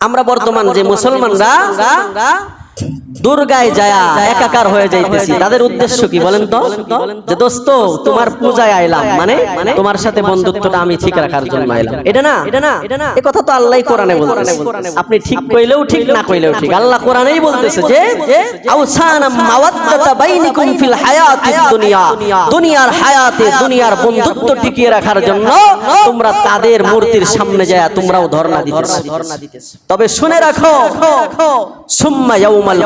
আমরা বর্তমান যে মুসলমানরা দুর্গায় যায়া একাকার হয়ে যাইতেছি। তাদের উদ্দেশ্য কি বলেন তো? যে দোস্ত তোমার পূজায় আইলাম মানে তোমার সাথে বন্ধুত্বটা আমি ঠিক রাখার জন্য আইলাম। এটা না? এটা না? এটা না? এই কথা তো আল্লাহই কোরআনে বলতেছে। আপনি ঠিক কইলেও ঠিক না কইলেও ঠিক। আল্লাহ কোরআনেই বলতেছে যে আউসানা মাওয়াদ্দাতা বাইনিকুম ফিল হায়াতিদ দুনিয়া। দুনিয়ার হায়াতে দুনিয়ার বন্ধুত্ব টিকিয়ে রাখার জন্য তোমরা তাদের মূর্তির সামনে যায় তোমরাও ধর্ণা দিতেছো। তবে শুনে রাখো। সুম্মা ইয়াউমাল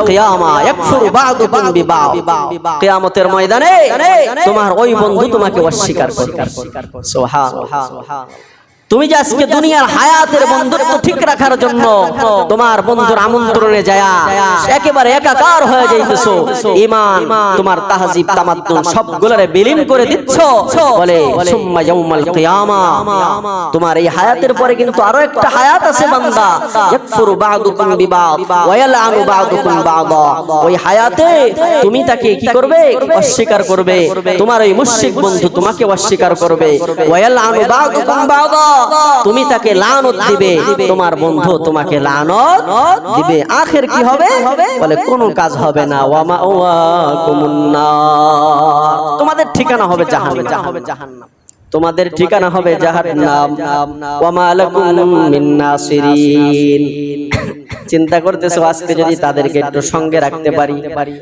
কিয়ামতের ময়দানে তোমার ওই বন্ধু তোমাকে অস্বীকার করবে। তুমি যে আজকে দুনিয়ার হায়াতের বন্ধুত্ব ঠিক রাখার জন্য তোমার বন্ধুর আমন্ত্রণে যায়া একেবারে একাকার হয়ে যাইতেছো। ইমান তোমার তাহজিব তামাদ্দুন সবগুলোরে বিলীন করে দিচ্ছ। বলে, সুম্মা ইয়াউমাল কিয়ামা। তোমার এই হায়াতের পরে কিন্তু আরও একটা হায়াত আছে বান্দা। ইয়াকফুরু বা'দুকুম বিবা'দ ওয়া ইয়ালআনু বা'দুকুম বা'দা। ওই হায়াতে তুমি তাকে কি করবে? অস্বীকার করবে। তোমার ওই মুশরিক বন্ধু তোমাকে অস্বীকার করবে। ওয়া ইয়ালআনু বা'দুকুম বা'দা। তুমি তাকে লানত দিবে, তোমার বন্ধু তোমাকে লানত দিবে। আখের কি হবে? বলে, কোনো কাজ হবে না। ওয়ামা তোমাদের ঠিকানা হবে জাহান্নাম। হবে জাহান্নাম তোমাদের ঠিকানা হবে জাহান্নাম। ওয়ামা আলাকুম মিন নাসিরিন। চিন্তা করতেছো আজকে যদি তাদেরকে একটু সঙ্গে রাখতে পারি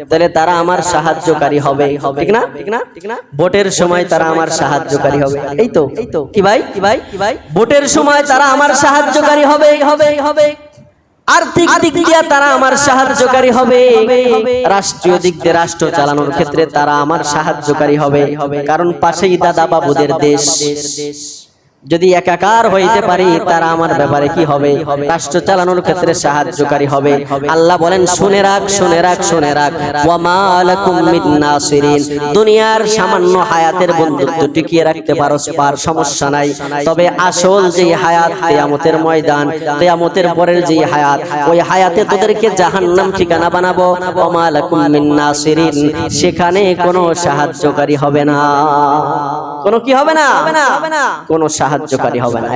তাহলে তারা আমার সাহায্যকারী হবে ঠিক না? ঠিক না? ঠিক না? ভোটের সময় তারা আমার সাহায্যকারী হবে। এই তো? এই তো কি ভাই? কি ভাই? কি ভাই? ভোটের সময় তারা আমার সাহায্যকারী হবে হবে হবে। আর্থিক দিক দিয়ে তারা আমার সাহায্যকারী হবে। রাষ্ট্রীয় দিক দিয়ে রাষ্ট্র চালানোর ক্ষেত্রে তারা আমার সাহায্যকারী হবে। কারণ পাশেই দাদা বাবুদের দেশ। যদি একাকার হইতে পারি তারা আমার ব্যাপারে কি হবে? রাষ্ট্র চালানোর ক্ষেত্রে সাহায্যকারী হবে। আল্লাহ বলেন শুনে রাখ শুনে রাখ শুনে রাখ। দুনিয়ার সামান্য হায়াতের বন্ধুত্ব টিকিয়ে রাখতে পারো পার সমস্যা নাই। তবে আসল যে হায়াত কিয়ামতের ময়দান কিয়ামতের পরের যে হায়াত ওই হায়াতে তোদেরকে জাহান্নাম ঠিকানা বানাবো। নাসিরিন। সেখানে কোনো সাহায্যকারী হবে না। কোনো কি হবে না? কোনো সাহায্যকারী হবে না।